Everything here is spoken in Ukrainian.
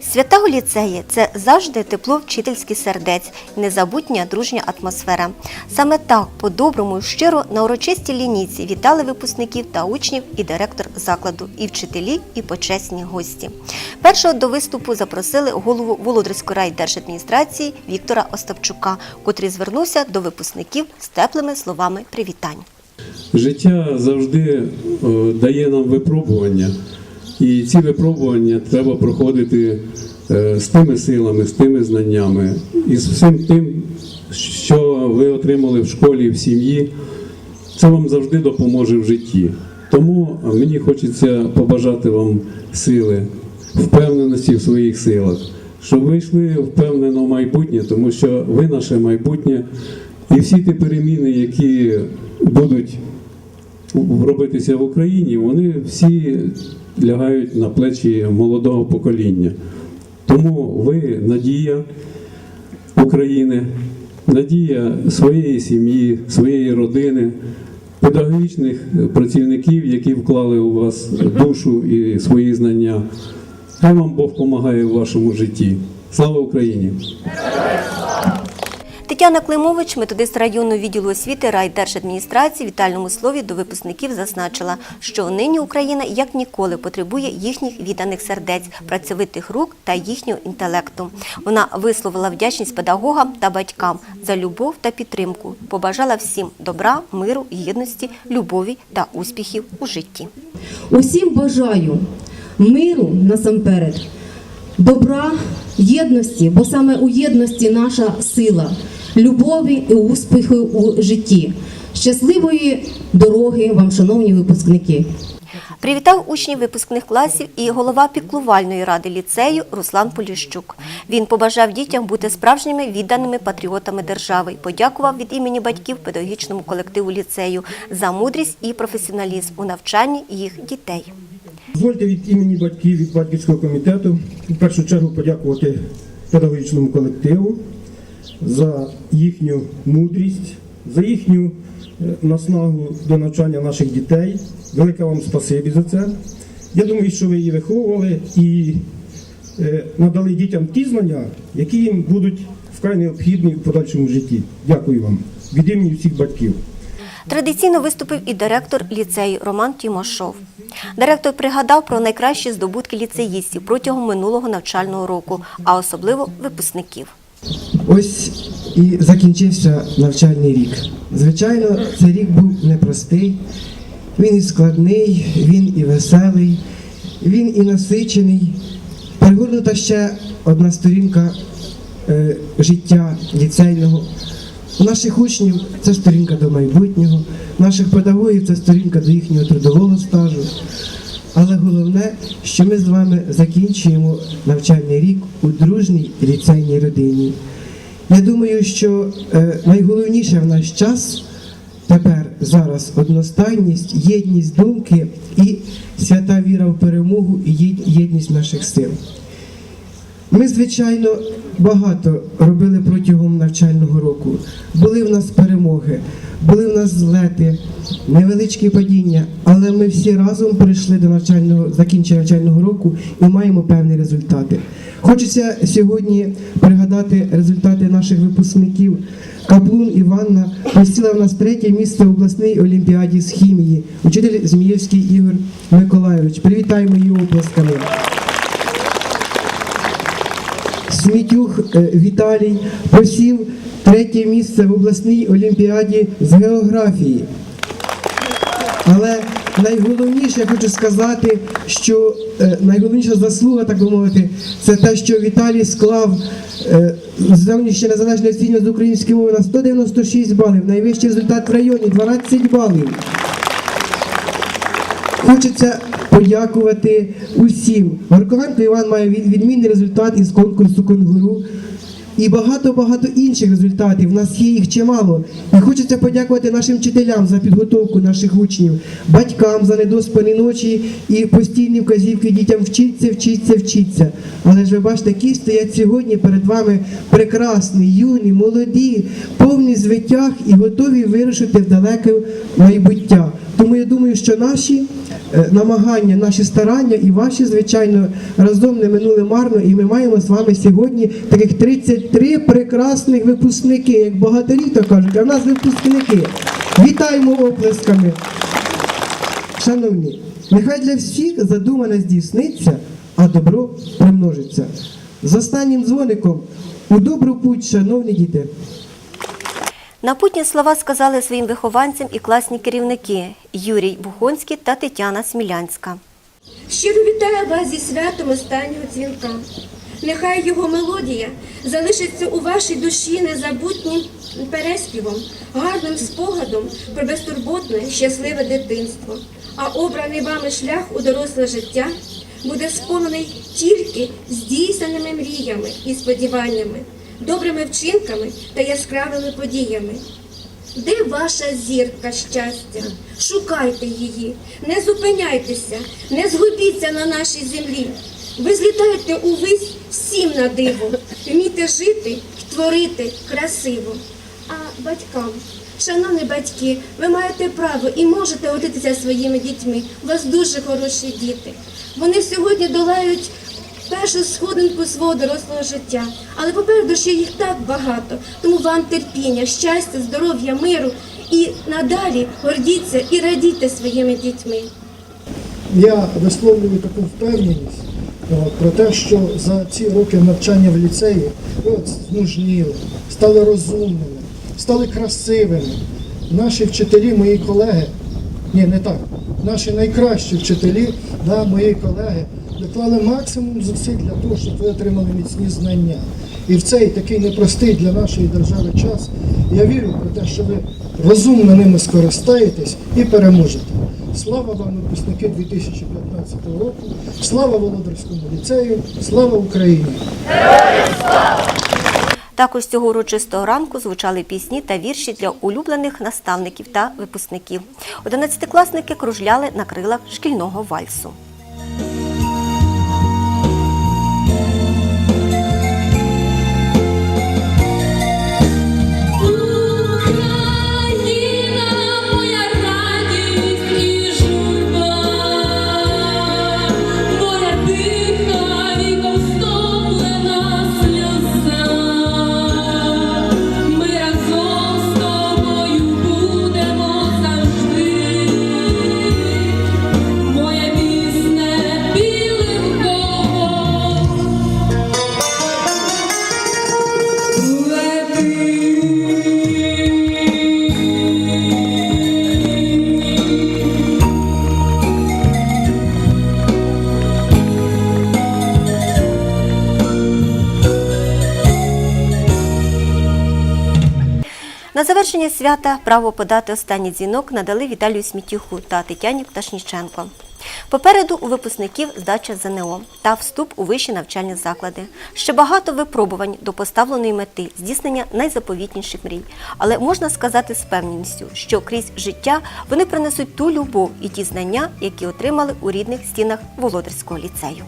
Свята у ліцеї це завжди тепло вчительських сердець, і незабутня дружня атмосфера. Саме так, по-доброму, і щиро на урочистій лінійці вітали випускників та учнів і директор закладу, і вчителі, і почесні гості. Першого до виступу запросили голову Володарської райдержадміністрації Віктора Остапчука, котрий звернувся до випускників з теплими словами привітань. Життя завжди е, дає нам випробування, і ці випробування треба проходити е, з тими силами, з тими знаннями і з всім тим, що ви отримали в школі, в сім'ї. Це вам завжди допоможе в житті. Тому мені хочеться побажати вам сили, впевненості в своїх силах, щоб ви йшли впевнено в майбутнє, тому що ви наше майбутнє, і всі ті переміни, які будуть робитися в Україні, вони всі лягають на плечі молодого покоління. Тому ви надія України, надія своєї сім'ї, своєї родини, педагогічних працівників, які вклали у вас душу і свої знання. Хай вам Бог допомагає в вашому житті. Слава Україні! Тетяна Климович, методист районного відділу освіти райдержадміністрації, в вітальному слові до випускників зазначила, що нині Україна як ніколи потребує їхніх відданих сердець, працьовитих рук та їхнього інтелекту. Вона висловила вдячність педагогам та батькам за любов та підтримку. Побажала всім добра, миру, єдності, любові та успіхів у житті. Усім бажаю миру насамперед, добра, єдності, бо саме у єдності наша сила, любові і успіху у житті. Щасливої дороги вам, шановні випускники! Привітав учнів випускних класів і голова піклувальної ради ліцею Руслан Поліщук. Він побажав дітям бути справжніми відданими патріотами держави і подякував від імені батьків педагогічному колективу ліцею за мудрість і професіоналізм у навчанні їх дітей. Дозвольте від імені батьків від батьківського комітету в першу чергу подякувати педагогічному колективу за їхню мудрість, за їхню е, наснагу до навчання наших дітей. Велике вам спасибі за це. Я думаю, що ви її виховували і е, надали дітям ті знання, які їм будуть вкрай необхідні в подальшому житті. Дякую вам від імені всіх батьків. Традиційно виступив і директор ліцею Роман Тімошов. Директор пригадав про найкращі здобутки ліцеїстів протягом минулого навчального року, а особливо випускників. Ось і закінчився навчальний рік. Звичайно, цей рік був непростий, він і складний, він і веселий, він і насичений. Пригорнута ще одна сторінка е, життя ліцейного. У наших учнів це сторінка до майбутнього, наших педагогів це сторінка до їхнього трудового стажу. Але головне, що ми з вами закінчуємо навчальний рік у дружній ліцейній родині. Я думаю, що е, найголовніше в наш час тепер зараз одностайність, єдність думки і свята віра в перемогу і єдність наших сил. Ми, звичайно, багато робили протягом навчального року. Були в нас перемоги, були в нас злети, невеличкі падіння, але ми всі разом прийшли до навчального закінчення навчального року і маємо певні результати. Хочеться сьогодні пригадати результати наших випускників. Каплун Іванна посіла в нас третє місце в обласній олімпіаді з хімії. Учитель Змієвський Ігор Миколайович. Привітаємо її оплесками. Смітюх е, Віталій посів третє місце в обласній олімпіаді з географії. Але найголовніше я хочу сказати, що е, найголовніша заслуга, так би мовити, це те, що Віталій склав е, зовнішнє незалежне оцінювання з української мови на 196 балів. Найвищий результат в районі 12 балів. Хочеться подякувати усім. Горковенко Іван має відмінний результат із конкурсу Конгуру. І багато-багато інших результатів. У нас є їх чимало. І хочеться подякувати нашим вчителям за підготовку наших учнів, батькам за недоспані ночі і постійні вказівки дітям вчиться, вчиться, вчиться. Але ж ви бачите, які стоять сьогодні перед вами прекрасні, юні, молоді, повні звитяг і готові вирушити в далеке майбуття. Тому я думаю, що наші е, намагання, наші старання і ваші, звичайно, разом не минули марно. І ми маємо з вами сьогодні таких 33 прекрасних випускники, як багатарі то кажуть, а в нас випускники. Вітаємо оплесками. Шановні, нехай для всіх задумане здійсниться, а добро примножиться. З останнім дзвоником у добру путь, шановні діти. Напутні слова сказали своїм вихованцям і класні керівники Юрій Бухонський та Тетяна Смілянська. Щиро вітаю вас зі святом останнього дзвінка. Нехай його мелодія залишиться у вашій душі незабутнім переспівом, гарним спогадом про безтурботне, щасливе дитинство. А обраний вами шлях у доросле життя буде сповнений тільки здійсненими мріями і сподіваннями, добрими вчинками та яскравими подіями. Де ваша зірка щастя? Шукайте її, не зупиняйтеся, не згубіться на нашій землі. Ви злітаєте увесь всім на диво, вмійте жити творити красиво. А батькам, шановні батьки, ви маєте право і можете гордитися своїми дітьми. У вас дуже хороші діти. Вони сьогодні долають першу сходинку свого дорослого життя. Але попереду ще їх так багато. Тому вам терпіння, щастя, здоров'я, миру і надалі гордіться і радійте своїми дітьми. Я висловлюю таку впевненість про те, що за ці роки навчання в ліцеї от змужніли, стали розумними, стали красивими. Наші вчителі, мої колеги, ні, не так, наші найкращі вчителі, да, мої колеги, доклали максимум зусиль для того, щоб ви отримали міцні знання. І в цей такий непростий для нашої держави час я вірю про те, що ви розумно ними скористаєтесь і переможете. Слава вам, випускники 2015 року, слава Володарському ліцею, слава Україні! Також цього урочистого ранку звучали пісні та вірші для улюблених наставників та випускників. Одинадцятикласники кружляли на крилах шкільного вальсу. Завершення свята право подати останній дзвінок надали Віталію Смітюху та Тетяні Пташніченко. Попереду у випускників здача ЗНО та вступ у вищі навчальні заклади. Ще багато випробувань до поставленої мети, здійснення найзаповітніших мрій. Але можна сказати з певністю, що крізь життя вони принесуть ту любов і ті знання, які отримали у рідних стінах Володарського ліцею.